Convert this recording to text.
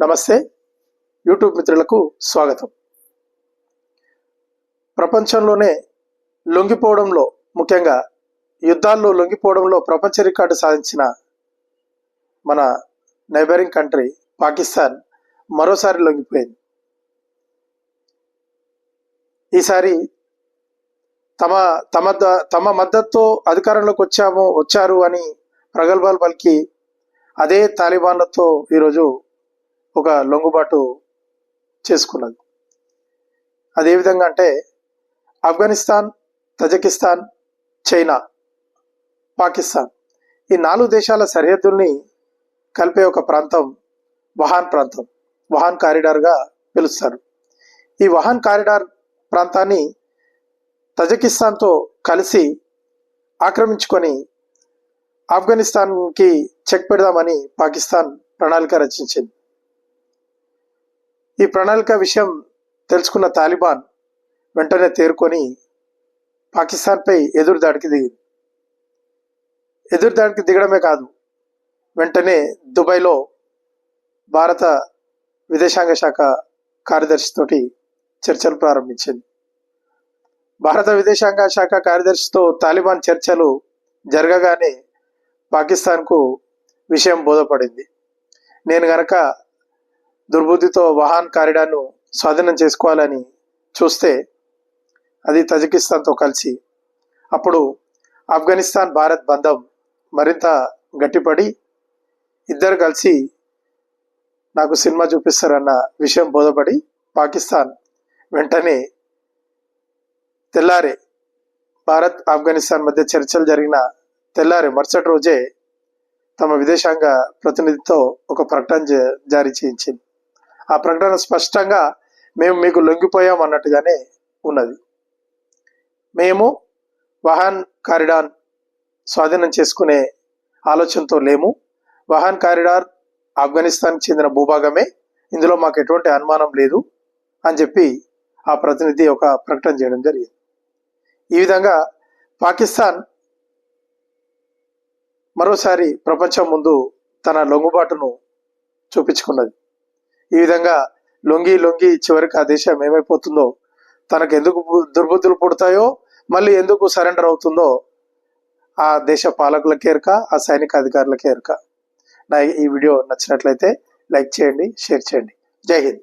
నమస్తే. యూట్యూబ్ మిత్రులకు స్వాగతం. ప్రపంచంలోనే లొంగిపోవడంలో ముఖ్యంగా యుద్ధాల్లో లొంగిపోవడంలో ప్రపంచ రికార్డు సాధించిన మన నైబరింగ్ కంట్రీ పాకిస్తాన్ మరోసారి లొంగిపోయింది. ఈసారి తమ తమ తమ మద్దతుతో అధికారంలోకి వచ్చాము వచ్చారు అని ప్రగల్భాలు పలికి అదే తాలిబాన్లతో ఈరోజు ఒక లొంగుబాటు చేసుకున్నది. అదే విధంగా అంటే ఆఫ్ఘనిస్తాన్ తజకిస్తాన్ చైనా పాకిస్తాన్ ఈ నాలుగు దేశాల సరిహద్దుల్ని కలిపే ఒక ప్రాంతం వహాన్ ప్రాంతం. వహాన్ కారిడార్గా పిలుస్తారు. ఈ వహాన్ కారిడార్ ప్రాంతాన్ని తజకిస్తాన్తో కలిసి ఆక్రమించుకొని ఆఫ్ఘనిస్తాన్కి చెక్ పెడదామని పాకిస్తాన్ ప్రణాళిక రచించింది. ఈ ప్రణాళిక విషయం తెలుసుకున్న తాలిబాన్ వెంటనే తేరుకొని పాకిస్తాన్పై ఎదురుదాడికి దిగింది. ఎదురుదాడికి దిగడమే కాదు వెంటనే దుబాయ్లో భారత విదేశాంగ శాఖ కార్యదర్శితోటి చర్చలు ప్రారంభించింది. భారత విదేశాంగ శాఖ కార్యదర్శితో తాలిబాన్ చర్చలు జరగగానే పాకిస్తాన్కు విషయం బోధపడింది. నేను గనక దుర్బుద్ధితో వహాన్ కారిడార్ను స్వాధీనం చేసుకోవాలని చూస్తే అది తజకిస్తాన్తో కలిసి. అప్పుడు ఆఫ్ఘనిస్తాన్ భారత్ బంధం మరింత గట్టిపడి ఇద్దరు కలిసి నాకు సినిమా చూపిస్తారన్న విషయం బోధపడి పాకిస్తాన్ వెంటనే తెల్లారే భారత్ ఆఫ్ఘనిస్తాన్ మధ్య చర్చలు జరిగిన తెల్లారే మరుసటి రోజే తమ విదేశాంగ ప్రతినిధితో ఒక ప్రకటన జారీ చేయించింది. ఆ ప్రకటన స్పష్టంగా మేము మీకు లొంగిపోయాం అన్నట్టుగానే ఉన్నది. మేము వహాన్ కారిడార్ స్వాధీనం చేసుకునే ఆలోచనతో లేము. వహాన్ కారిడార్ ఆఫ్ఘనిస్తాన్కి చెందిన భూభాగమే. ఇందులో మాకు ఎటువంటి అనుమానం లేదు అని చెప్పి ఆ ప్రతినిధి ఒక ప్రకటన చేయడం జరిగింది. ఈ విధంగా పాకిస్తాన్ మరోసారి ప్రపంచం ముందు తన లొంగుబాటును చూపించుకున్నది. ఈ విధంగా లొంగి లొంగి చివరికి ఆ దేశం ఏమైపోతుందో తనకు ఎందుకు దుర్బుద్ధులు పుడతాయో మళ్ళీ ఎందుకు సరెండర్ అవుతుందో ఆ దేశ పాలకులకే ఎరక ఆ సైనిక అధికారులకే ఎరక నా ఈ వీడియో నచ్చినట్లయితే లైక్ చేయండి షేర్ చేయండి. జై హింద్.